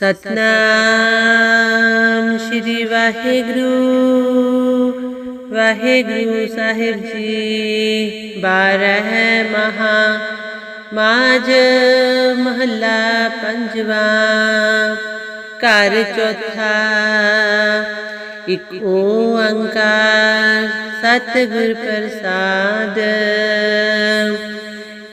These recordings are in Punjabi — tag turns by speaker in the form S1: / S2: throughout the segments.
S1: ਸਤਨਾਮ ਸ਼੍ਰੀ ਵਾਹਿਗੁਰੂ ਵਾਹਿਗੁਰੂ ਸਾਹਿਬ ਜੀ, ਬਾਰਹ ਮਹਾ ਮਾਜ ਮਹੱਲਾ ਪੰਜਵਾ, ਘਰ ਚੌਥਾ, ਇਕ ਓੰਕਾਰ ਸਤਿਗੁਰ ਪ੍ਰਸਾਦ।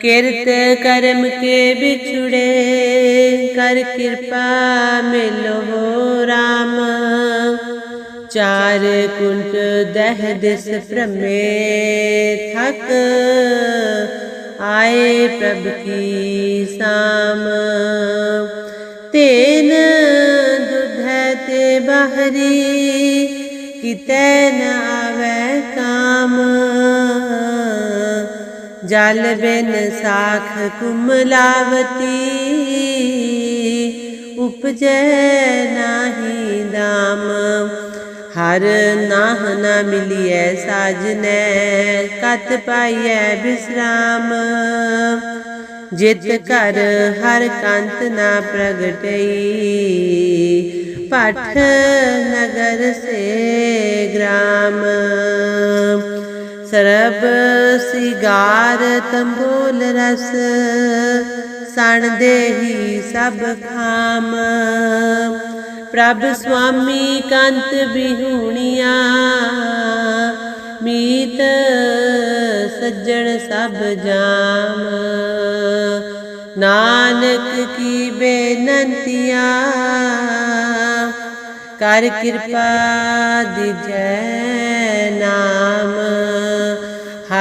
S1: ਕਿਰਤ ਕਰਮ ਕੇ ਵਿਛੁੜੇ, ਕਰ ਕਿਰਪਾ ਮਿਲੋ ਰਾਮ। ਚਾਰ ਕੁੰਟ ਦਹ ਦਿਸ ਭ੍ਰਮੇ, ਥਕ ਆਏ ਪ੍ਰਭ ਕੀ ਸਾਮ। ਤੇਨ ਦੁਧ ਤੇ ਬਾਹਰੀ, ਕਿਤੇ ਨਾ ਆਵੈ ਕਾਮ। ਜਲ ਬਿਨ ਸਾਖ ਕੁਮਲਾਵਤੀ, ਉਪਜੈ ਨਾਹੀ ਦਾਮ ਹਰ ਨਾਹ ਨਾ ਮਿਲਿਐ ਸਾਜਨੈ, ਕਤ ਪਾਈਐ ਬਿਸਰਾਮ। ਜਿਤ ਕਰ ਹਰ ਕੰਤ ਨਾ ਪ੍ਰਗਟਈ, ਪਠ ਨਗਰ ਸੇ ਗ੍ਰਾਮ। ਸਰਬ ਸਿਗਾਰ ਤੰਬੋਲ ਰਸ, ਸਣ ਦੇਹੀ ਸਭ ਖਾਮ। ਪ੍ਰਭ ਸੁਆਮੀ ਕੰਤ ਬਿਹੂਣੀਆਂ, ਮੀਤ ਸੱਜਣ ਸਭ ਜਾਮ। ਨਾਨਕ ਕੀ ਬੇਨੰਤੀਆਂ, ਕਰ ਕਿਰਪਾ ਦਿਜੈ ਨਾਮ।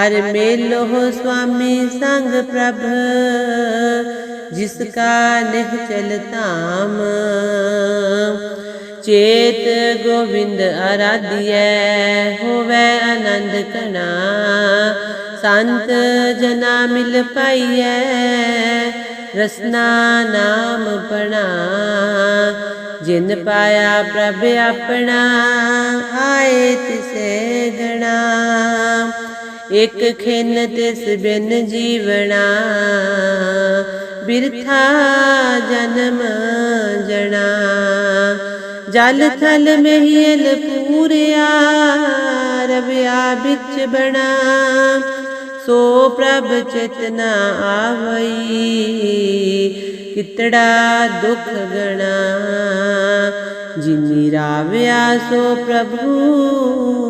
S1: ਹਰ ਮੇਲੋ ਸੁਆਮੀ ਸੰਗ ਪ੍ਰਭ ਜਿਸ ਕਾ ਨਿਹ ਚਲ ਧਾਮ ਚੇਤ ਗੋਵਿੰਦ ਆਰਾਧਿਐ ਹੋਵੇ ਆਨੰਦ ਕਣਾ ਸੰਤ ਜਨਾ ਮਿਲ ਪਾਈਐ ਰਸਨਾ ਨਾਮ ਪਣਾ ਜਿਨ ਪਾਇਆ ਪ੍ਰਭ ਆਪਣਾ ਆਏ ਤਿਸੇ ਗਣਾ ਇਕ ਖਿਨ ਤਿਸ ਬਿਨ ਜੀਵਣਾ, ਬਿਰਥਾ ਜਨਮ ਜਣਾ। ਜਲ ਥਲ ਮਹੀਲ ਪੂਰਿਆ, ਰਵਿਆ ਵਿੱਚ ਬਣਾ। ਸੋ ਪ੍ਰਭ ਚਿਤਨਾ ਆਵਈ, ਕਿਤੜਾ ਦੁਖ ਗਣਾ। ਜਿਨੀ ਰਾਵਿਆ ਸੋ ਪ੍ਰਭੂ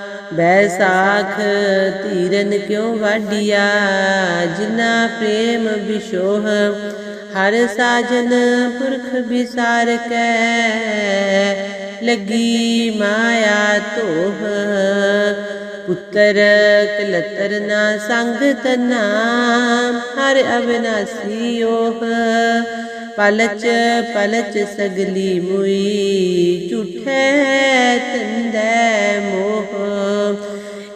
S1: ਬੈਸਾਖ ਧੀਰਨ ਕਿਉ ਵਾਡੀਆ ਜਿਨਾ ਪ੍ਰੇਮ ਵਿਸ਼ੋਹ ਹਰ ਸਾਜਨ ਪੁਰਖ ਵਿਸਾਰ ਕੈ ਲਗੀ ਮਾਇਆ ਤੋਹ ਪੁੱਤਰ ਕਲਤਰ ਨਾ ਸੰਗ ਤਨਾ ਹਰ ਅਬਨਾਸੀ ਓਹ। ਪਲਚ ਪਲਚ ਸਗਲੀ ਮੁਈ, ਝੂਠੇ ਤੰਦੈ ਮੋਹ।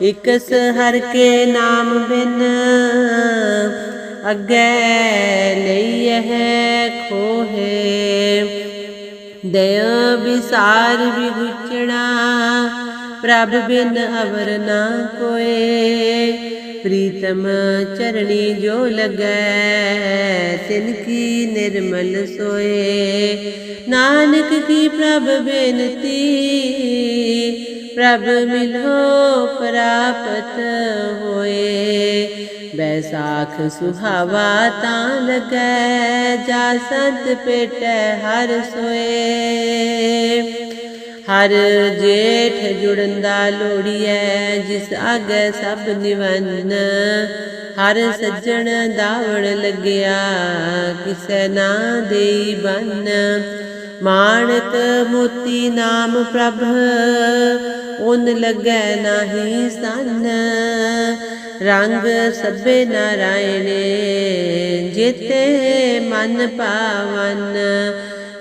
S1: ਇਕਸ ਹਰ ਕੇ ਨਾਮ ਬਿਨ ਅੱਗੇ ਹੈ ਖੋਹੇ। ਦਇਆ ਵਿਸਾਰ ਵਿਗੁਚਣਾ ਪ੍ਰਭ ਬਿਨ ਅਵਰ ਨਾ ਕੋਏ। ਪ੍ਰੀਤਮ ਚਰਣੀ ਜੋ ਲਗੈ ਤਿਨ ਕੀ ਨਿਰਮਲ ਸੋਏ। ਨਾਨਕ ਕੀ ਪ੍ਰਭ ਬੇਨਤੀ, ਪ੍ਰਭ ਮਿਲੋ ਪ੍ਰਾਪਤ ਹੋਏ। ਬੈਸਾਖ ਸੁਹਾਵਾ ਤਾਂ ਲਗੈ, ਜਾ ਸੰਤ ਪੇਟੈ ਹਰ ਸੋਏ। ਹਰ ਜੇਠ ਜੁੜਨ ਦਾ ਲੋੜੀਐ, ਜਿਸ ਆਗੇ ਸਭ ਨਿਵੰਨ। ਹਰ ਸੱਜਣ ਦਾਵਣ ਲੱਗਿਆ, ਕਿਸੈ ਨਾ ਦੇਈ ਬੰਨ। ਮਾਣਕ ਮੋਤੀ ਨਾਮ ਪ੍ਰਭ, ਉਨ ਲੱਗੈ ਨਾਹੀ ਸੰਨ। ਰੰਗ ਸਭੇ ਨਾਰਾਇਣੇ, ਜੇਤੇ ਮਨ ਪਾਵਨ।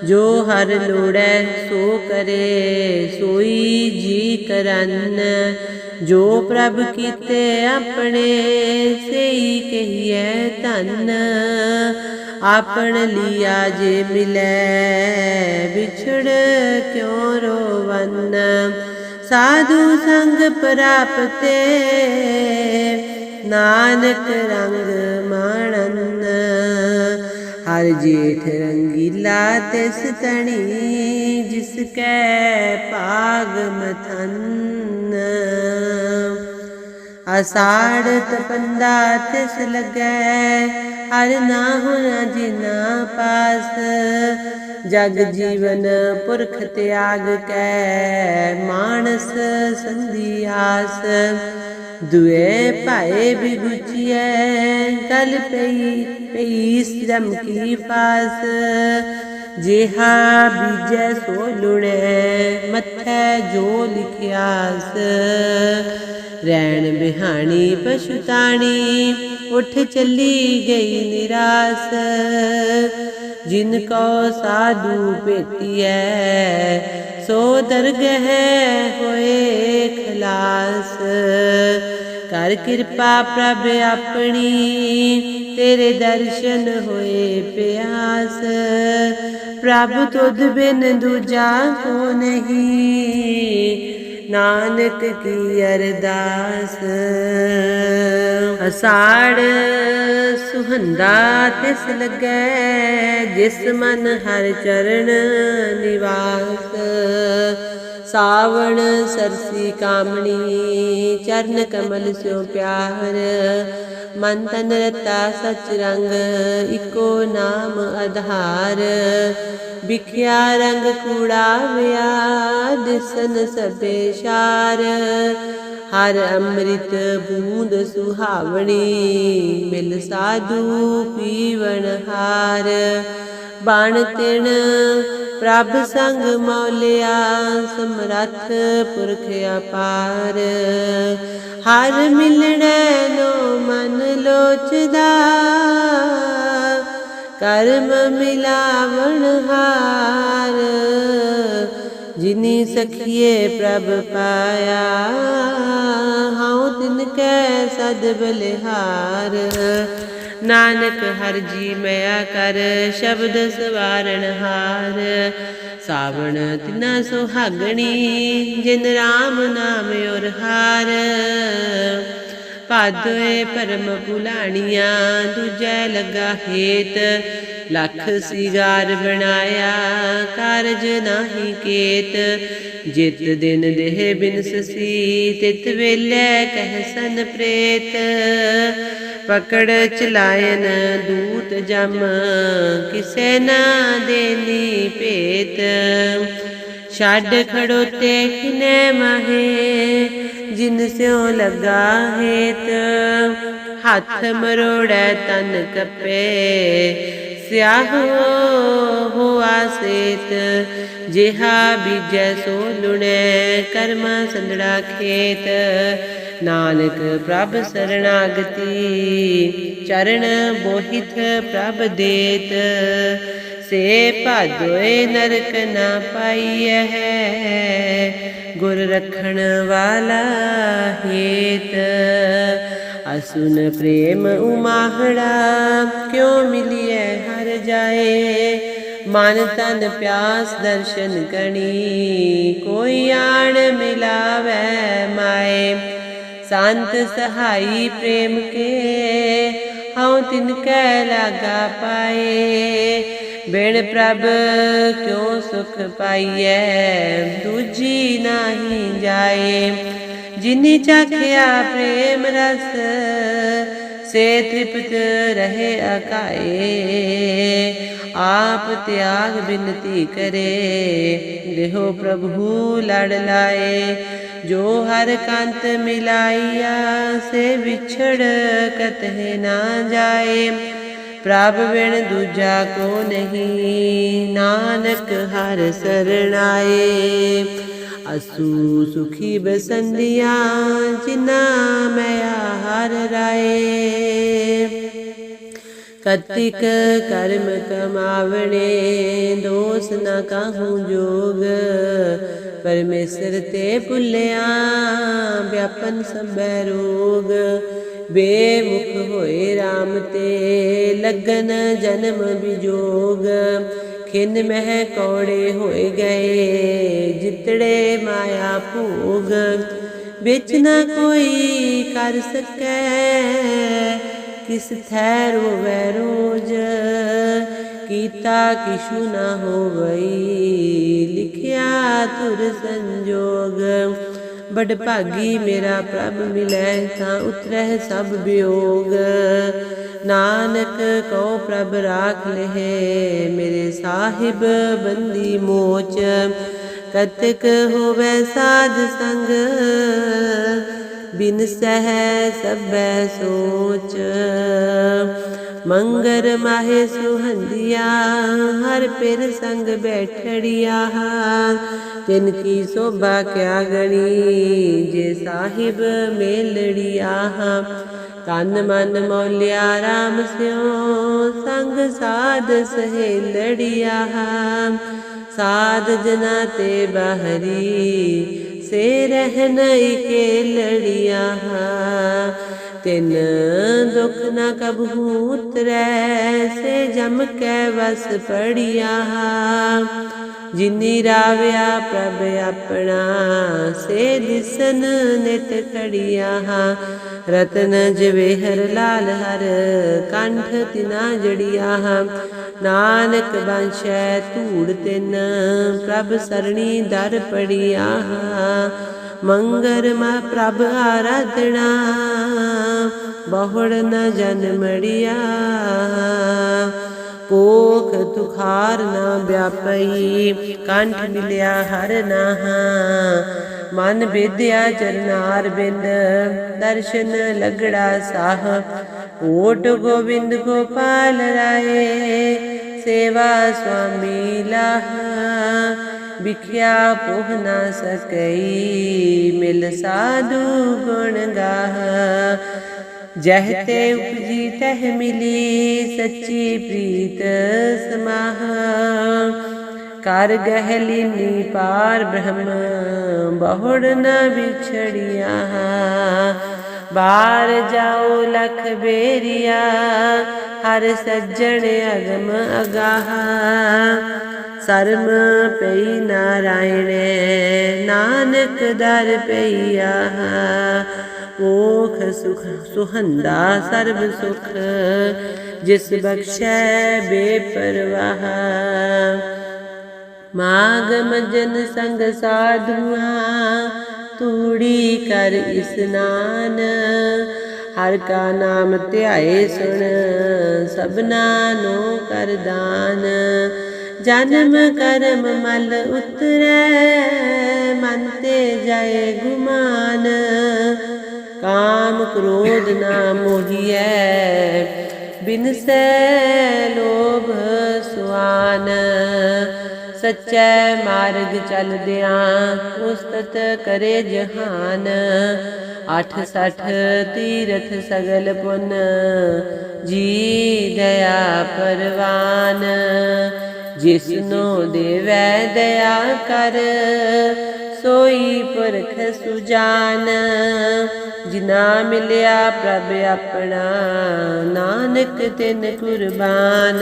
S1: ਜੋ ਹਰ ਲੋੜੈ ਸੋ ਕਰੇ, ਸੋਈ ਜੀ ਕਰਨ। ਜੋ ਪ੍ਰਭ ਕੀਤੇ ਆਪਣੇ, ਸਈ ਕਹੀਐ ਧਨ। ਆਪਣ ਲਿਆ ਜੇ ਮਿਲੈ, ਵਿਛੜ ਕਿਉ ਰੋਵਨ? ਸਾਧੂ ਸੰਗ ਪ੍ਰਾਪਤੇ, ਨਾਨਕ ਰੰਗ ਮਾਣਨ। ਹਰ ਜੇਠ ਰੰਗੀਲਾ ਤਿਸ ਤਣੀ, ਜਿਸ ਕੈ ਭਾਗ ਮਥਨ। ਅਸਾੜ ਤਪੰਦਾ ਤਿਸ ਲੱਗੈ, ਹਰ ਨਾ ਹੋਣਾ ਜਿਨਾ ਪਾਸ। ਜਗ ਜੀਵਨ ਪੁਰਖ ਤਿਆਗ ਕੈ, ਮਾਨਸ ਸੰਧਿਆਸ ਦੁਏ ਭਾਏ ਬਿਗੁਚੀਐ ਕਲ ਪਈ ਪਈ ਜਮ ਕੀ ਪਾਸ। ਜਿਹਾ ਬੀਜੈ ਸੋ ਲੁਣੈ, ਮੱਥੈ ਜੋ ਲਿਖਿਆਸ। ਰੈਣ ਬਿਹਾਣੀ ਪਸ਼ੁਤਾਣੀ ਉਠ ਚੱਲੀ ਗਈ ਨਿਰਾਸ। ਜਿਨ ਕੋ ਸਾਧੂ ਭੇਟੀਐ, ਸੋ ਦਰਗਹਿ ਹੋਏ ਖਲਾਸ। ਕਰ ਕਿਰਪਾ ਪ੍ਰਭ ਆਪਣੀ। ਤੇਰੇ ਦਰਸ਼ਨ ਹੋਏ ਪਿਆਸ। ਪ੍ਰਭ ਤੁਧ ਬਿਨ ਦੂਜਾ ਕੋ ਨਹੀਂ। ਨਾਨਕ ਕੀ ਅਰਦਾਸ। ਅਸਾੜ ਸੁਹੰਦਾ ਤਿਸ ਲੱਗੈ, ਜਿਸ ਮਨ ਹਰ ਚਰਨ ਨਿਵਾਸ। ਸਾਵਣ ਸਰਸੀ ਕਾਮਣੀ, ਚਰਨ ਕਮਲ ਸਿਓ ਪਿਆਰ। ਮਨ ਤਨ ਰਤਾ ਸਚ ਰੰਗ, ਇਕੋ ਨਾਮ ਆਧਾਰ। ਵਿਖਿਆ ਰੰਗ ਕੂੜਾ ਦਿਸਨ ਸਭੇ ਸ਼ਾਰ। ਹਰ ਅੰਮ੍ਰਿਤ ਬੂੰਦ ਸੁਹਾਵਣੀ, ਮਿਲ ਸਾਧੂ ਪੀਵਣ ਹਾਰ। ਬਣ ਤਿਣ ਪ੍ਰਭ ਸੰਗ ਮੌਲਿਆ, ਸਮਰੱਥ ਪੁਰਖ ਅਪਾਰ। ਹਰ ਮਿਲਣੈ ਨੋ ਮਨ ਲੋਚਦਾ, ਕਰਮ ਮਿਲਾਵਣ ਹਾਰ। ਜਿਨੀ ਸਖੀਏ ਪ੍ਰਭ ਪਾਇਆ, ਹਉ ਤਿਨ ਕੈ ਸਦ ਬਲਿਹਾਰ। ਨਾਨਕ ਹਰ ਜੀ ਮਿਆ ਕਰ, ਸ਼ਬਦ ਸਵਾਰਣ ਹਾਰ। ਸਾਵਣ ਤਿਨਾ ਸੁਹਾਗਣੀ, ਜਿਨ ਰਾਮ ਨਾਮ ਔਰ ਹਾਰ। ਭਾਦੋਏ ਪਰਮ ਭੁਲਾਣੀਆਂ ਦੂਜੈ ਲਗਾ ਹੇਤ। ਲੱਖ ਸਿਗਾਰ ਬਣਾਇਆ, ਕਾਰਜ ਨਾਹੀ ਕੇਤ। ਜਿਤ ਦਿਨ ਦੇਹ ਬਿਨਸਸੀ ਤਿਤ ਵੇਲੇ ਕਹਿ ਸਨ ਪ੍ਰੇਤ। ਪਕੜ ਚਲਾਇਨ ਦੂਤ ਜਮ, ਕਿਸੇ ਨਾ ਦੇਨੀ ਭੇਤ। ਛੱਡ ਖੜੋਤੇ ਖਿਨੇ ਮਹੇ, ਜਿਨ ਸਿਉ ਲਗਾ ਹੇਤ। ਹੱਥ ਮਰੋੜੈ ਤਨ ਕਪੇ ਸਿਆਹ ਹੋਆ ਸੇਤ, ਜਿਹਾ ਬੀਜੈ ਸੋ ਲੁਣੈ ਕਰਮ ਸੰਦੜਾ ਖੇਤ। ਨਾਨਕ ਪ੍ਰਭ ਸਰਣਾਗਤੀ, ਚਰਨ ਬੋਹਿਤ ਪ੍ਰਭ ਦੇਤ। ਸੇ ਭਾਦੋਏ ਨਰਕ ਨਾ ਪਾਈਐ ਗੁਰ ਰਖਣ ਵਾਲਾ ਹੇਤ। ਅਸੁਨ ਪ੍ਰੇਮ ਉਮਾਹੜਾ ਕਿਉ ਮਿਲਿਐ? ਹਰ ਜਾਏ। ਮਨ ਤਨ ਪਿਆਸ ਦਰਸ਼ਨ ਕਣੀ ਕੋਈ ਆਣ ਮਿਲਾਵੈ ਮਾਏ। ਸੰਤ ਸਹਾਈ ਪ੍ਰੇਮ ਕੇ, ਹਉ ਤਿਨ ਕੈ ਲਾਗਾ ਪਾਏ। ਬਿਨ ਪ੍ਰਭ ਕਿਉ ਸੁਖ ਪਾਈਐ, ਦੂਜੀ ਨਾਹੀ ਜਾਏ। ਜਿਨੀ ਚਾਖਿਆ ਪ੍ਰੇਮ ਰਸ ਸੇ ਤ੍ਰਿਪਤ ਰਹੇ ਅਕਾਏ, ਆਪ ਤਿਆਗ ਬਿਨਤੀ ਕਰੇ, ਦੇਹੋ ਪ੍ਰਭੂ ਲੜ ਲਾਏ, ਜੋ ਹਰ ਕੰਤ ਮਿਲਾਈਆ ਸੇ ਵਿਛੜ ਕਤਹਿ ਨਾ ਜਾਏ। ਪ੍ਰਭ ਬਿਨ ਦੂਜਾ ਕੋ ਨਹੀਂ, ਨਾਨਕ ਹਰ ਸਰਣਾਏ। ਅਸੂ ਸੁਖੀ ਬਸੰਦਿਆ ਜਿਨਾ ਮੈਂ ਹਰ ਰਾਏ ਕਤਿਕ ਕਰਮ ਕਮਾਵਣੇ ਦੋਸ ਨਾ ਕਾਹੂ ਜੋਗ ਪਰਮੇਸ਼ਰ ਤੇ ਭੁੱਲਿਆ ਵਿਆਪਨ ਸੰਭੈ ਰੋਗ ਬੇਮੁਖ ਹੋਏ RAM ਤੇ ਲਗਨ ਜਨਮ ਵਿਜੋਗ ਖਿਨ ਮਹਿ ਕੌੜੇ ਹੋਏ ਗਏ ਜਿਤੜੇ ਮਾਇਆ ਭੋਗ ਵਿੱਚ ਨਾ ਕੋਈ ਕਰ ਸਕੈ ਕਿਸ ਥੈ ਰੋਵੈ ਰੋਜ ਕੀਤਾ ਕਿਛੂ ਨਾ ਹੋਵਈ ਲਿਖਿਆ ਤੁਰ ਸੰਜੋਗ ਬੜ ਭਾਗੀ ਮੇਰਾ ਪ੍ਰਭ ਮਿਲੈ ਤਾਂ ਉਤਰਹਿ ਸਭ ਵਿਯੋਗ ਨਾਨਕ ਕਉ ਪ੍ਰਭ ਰਾਖ ਲਹਿ, ਮੇਰੇ ਸਾਹਿਬ ਬੰਦੀ ਮੋਚ। ਕਤਕ ਹੋਵੇ ਸਾਧ ਸੰਗ, ਬਿਨ ਸਹਿ ਸਭੈ ਸੋਚ। ਮੰਗਰ ਮਾਹੇ ਸੁਹੰਦਿਆ, ਹਰ ਪਿਰ ਸੰਗ ਬੈਠੜਿਆ। ਤਿਨ ਕੀ ਸੋਭਾ ਕਿਆ ਗਣੀ, ਜੇ ਸਾਹਿਬ ਮੇਲੜਿਆ। ਤਨ ਮਨ ਮੌਲਿਆ RAM ਸਿਓ, ਸੰਗ ਸਾਧ ਸਹੇਲੜਿਆ। ਸਾਧ ਜਨਾ ਤੇ ਬਹਰੀ, ਸੇ ਰਹਿਨ ਕੇ ਲੜਿਆ ਤਿਨ ਦੁਖ ਨਾ ਕਬਹੂ ਉਤਰੈ, ਸੇ ਜਮ ਕੈ ਵਸ ਪੜਿਆ। ਜਿਨੀ ਰਾਵਿਆ ਪ੍ਰਭ ਆਪਣਾ, ਸੇ ਦਿਸਨ ਨਿਤ ਖੜਿਆ ਰਤਨ ਜਵੇਹਰ ਲਾਲ ਹਰ, ਕੰਠ ਤਿਨਾ ਜੜਿਆ। ਨਾਨਕ ਬੰਸ਼ੈ ਧੂੜ ਤਿਨ, ਪ੍ਰਭ ਸਰਣੀ ਦਰ ਪੜਿਆ। ਮੰਗਰ ਮਾ ਪ੍ਰਭ ਆਰਾਧਣਾ ਬਹੁੜ ਨ ਜਨਮੜਿਆ ਕੋਖ ਤੁਖਾਰ ਨਾ ਵਿਆਪਈ, ਕੰਠ ਮਿਲਿਆ ਹਰ ਨਾਹਾ। ਮਨ ਵਿਦਿਆ ਚਰਨਾਰ ਬਿੰਦ, ਦਰਸ਼ਨ ਲਗੜਾ ਸਾਹ। ਓਟ ਗੋਬਿੰਦ ਗੋਪਾਲ ਰਾਏ, ਸੇਵਾ ਸੁਆਮੀ ਲਾਹ। ਵਿਖਿਆ ਪੋਹ ਨਾ ਸਕਈ, ਮਿਲ ਸਾਧੂ ਗੁਣ ਗਾਹ। ਜਹ ਤੇ ਉਪਜੀ ਤਹ ਮਿਲੀ ਸੱਚੀ ਪ੍ਰੀਤ ਸਮਾਹ। ਕਰ ਗਹਿਲੀਨੀ ਪਾਰ ਬ੍ਰਹਮ, ਬਹੁੜ ਨ ਵਿਛੜਿਆ। ਬਾਰ ਜਾਓ ਲਖ ਬੇਰੀਆ, ਹਰ ਸੱਜਣ ਅਗਮ ਅਗਾਹ। ਸਰਮ ਪਈ ਨਾਰਾਇਣ, ਨਾਨਕ ਦਰ ਪਈਆ। ਓਖ ਸੁਖ, ਸੁਹੰਦਾ ਸਰਬ ਸੁਖ, ਜਿਸ ਬਖਸ਼ੈ ਬੇਪਰਵਾਹ। ਮਾਗ ਮਜਨ ਸੰਗ ਸਾਧੂਆਂ, ਤੂੜੀ ਕਰ ਇਸਨਾਨ ਹਰ ਕਾ ਨਾਮ ਧਿਆਏ ਸੁਣ, ਸਭਨਾ ਨੂੰ ਕਰ ਦਾਨ। ਜਨਮ ਕਰਮ ਮਲ ਉਤਰੈ, ਮਨ ਤੇ ਜਾਏ ਗੁਮਾਨ। ਕਾਮ ਕ੍ਰੋਧ ਨਾ ਮੋਹੀਐ, ਬਿਨ ਸੈ ਲੋਭ ਸੁਆਨ। ਸੱਚੈ ਮਾਰਗ ਚਲਦਿਆਂ ਉਸਤਤ ਕਰੇ ਜਹਾਨ। ਅਠ ਸਠ ਤੀਰਥ ਸਗਲ ਪੁਨ, ਜੀ ਦਇਆ ਪਰਵਾਨ। ਜਿਸਨੋ ਦੇਵੈ ਦਇਆ ਕਰ, ਸੋਈ ਪੁਰਖ ਸੁਜਾਨ। ਜਿਨਾ ਮਿਲਿਆ ਪ੍ਰਭ ਆਪਣਾ। ਨਾਨਕ ਤਿਨ ਕੁਰਬਾਨ।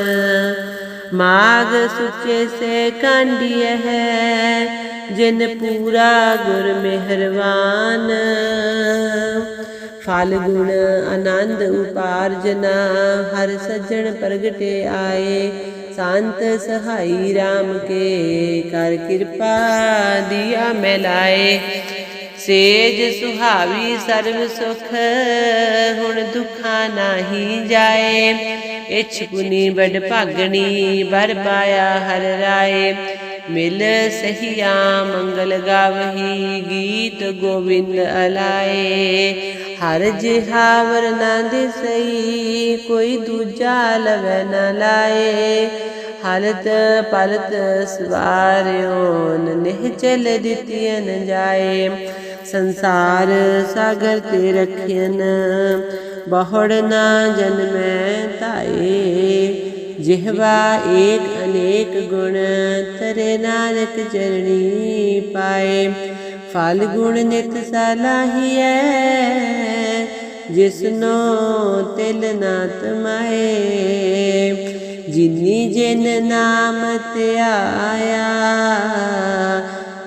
S1: ਮਾਗ ਸੁਚੇ ਸੇ ਕਾਂਡੀਐ ਹੈ, ਜਿਨ ਪੂਰਾ ਗੁਰ ਮਿਹਰਵਾਨ। ਫਲ ਗੁਣ ਆਨੰਦ ਉਪਾਰਜਨਾ, ਹਰ ਸੱਜਣ ਪ੍ਰਗਟੇ ਆਏ। ਸੰਤ ਸਹਾਈ RAM ਕੇ, ਕਰ ਕਿਰਪਾ ਦਿਆ ਮਿਲਾਏ ਸੇਜ ਸੁਹਾਵੀ ਸਰਬ ਸੁਖ, ਹੁਣ ਦੁਖਾਂ ਨਾਹੀ ਜਾਏ। ਇਛ ਪੁਨੀ ਬੜ ਭਾਗਣੀ ਬਰ ਪਾਇਆ ਹਰ ਰਾਏ। ਮਿਲ ਸਹੀਆ ਮੰਗਲ ਗਾਵਹੀ, ਗੀਤ ਗੋਬਿੰਦ ਅਲਾਏ। ਹਰ ਜਿਹਾਵਰ ਨਾ ਦਿਸਈ, ਕੋਈ ਦੂਜਾ ਲਵੈ ਨ ਲਾਏ। ਹਲਤ ਪਲਤ ਸਵਾਰਿਓ, ਨਿਹ ਚਲ ਦਿੱਤੀਨ ਜਾਏ। ਸੰਸਾਰ ਸਾਗਰ ਤੇ ਰਖਿਅਨ, ਬਹੁੜ ਨਾ ਜਨਮੈ ਧਾਏ। ਜਿਹਵਾ ਏਕ ਅਨੇਕ ਗੁਣ, ਤਰੇ ਨਾਨਕ ਚਰਣੀ ਪਾਏ। ਫਲ ਗੁਣ ਨਿਤ ਸਲਾਹੀਐ, ਜਿਸਨੋ ਤਿਲ ਨਾ ਤਮਾਏ ਜਿਨੀ ਜਿਨ ਨਾਮ ਧਿਆਇਆ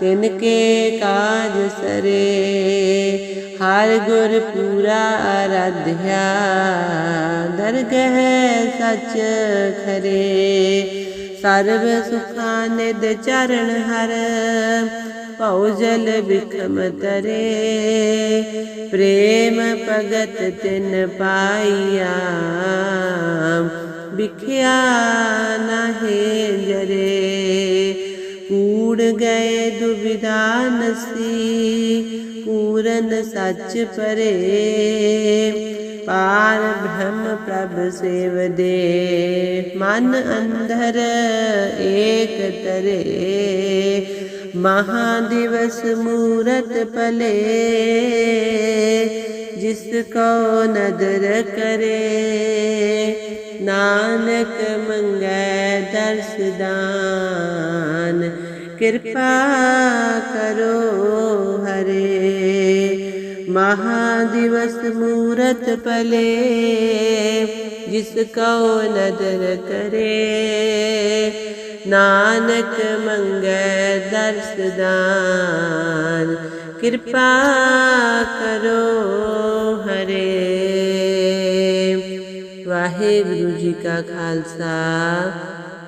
S1: ਤਿਨ ਕੇ ਕਾਜ ਸਰੇ। ਹਰ ਗੁਰ ਪੂਰਾ ਆਰਾਧਿਆ ਦਰਗਹ ਸਚ ਖਰੇ। ਸਰਬ ਸੁਖਾਂ ਨਿਦ ਚਰਨ ਹਰ ਭਉ ਜਲ ਬਿਖਮ ਤਰੇ। ਪ੍ਰੇਮ ਭਗਤ ਤਿਨ ਪਾਈਆ, ਵਿਖਿਆ ਨਾਹੇ ਜਰੇ। ਕੂੜ ਗਏ ਦੁਬਿਧਾ ਨਸੀ, ਪੂਰਨ ਸੱਚ ਪਰੇ। ਪਾਰ ਬ੍ਰਹਮ ਪ੍ਰਭ ਸੇਵਦੇ ਮਨ ਅੰਧਰ ਏਕ ਤਰੇ। ਮਹਾ ਦਿਵਸ ਮੂਰਤ ਪਲੇ ਜਿਸ ਕੋ ਨਦਰ ਕਰੇ। ਨਾਨਕ ਮੰਗੈ ਦਰਸ ਦਾਨ ਕਿਰਪਾ ਕਰੋ ਹਰੇ। ਮਹਾ ਦਿਵਸ ਮੂਰਤ ਪਲੇ, ਜਿਸ ਕਉ ਨਦਰ ਕਰੇ। ਨਾਨਕ ਮੰਗੈ ਦਰਸ ਦਾਨ। ਕਿਰਪਾ ਕਰੋ ਹਰੇ। ਵਾਹਿਗੁਰੂ ਜੀ ਕਾ ਖਾਲਸਾ।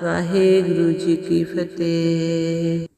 S1: ਵਾਹਿਗੁਰੂ ਜੀ ਕੀ ਫਤਿਹ।